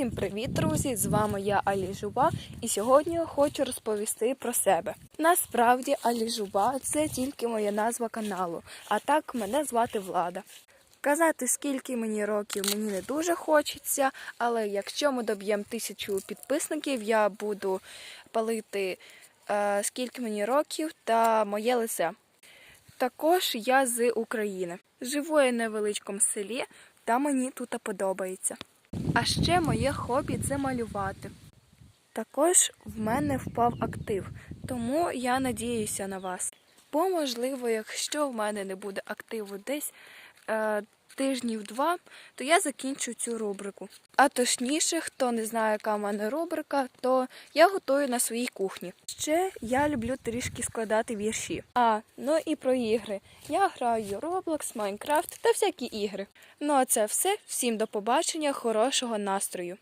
Усім привіт, друзі! З вами я Алі Жуба, і сьогодні я хочу розповісти про себе. Насправді Алі Жуба це тільки моя назва каналу, а так мене звати Влада. Казати, скільки мені років, мені не дуже хочеться, але якщо ми доб'ємо тисячу підписників, я буду палити е, скільки мені років та моє лице. Також я з України. Живу я в невеличкому селі, та мені тут подобається. А ще моє хобі це малювати. Також в мене впав актив, тому я надіюся на вас. Бо, можливо, якщо в мене не буде активу десь е, тижнів два, то я закінчу цю рубрику. А точніше, хто не знає, яка в мене рубрика, то я готую на своїй кухні. Ще я люблю трішки складати вірші. А, ну і про ігри. Я граю Roblox, Minecraft та всякі ігри. Ну а це все. Всім до побачення, хорошого настрою.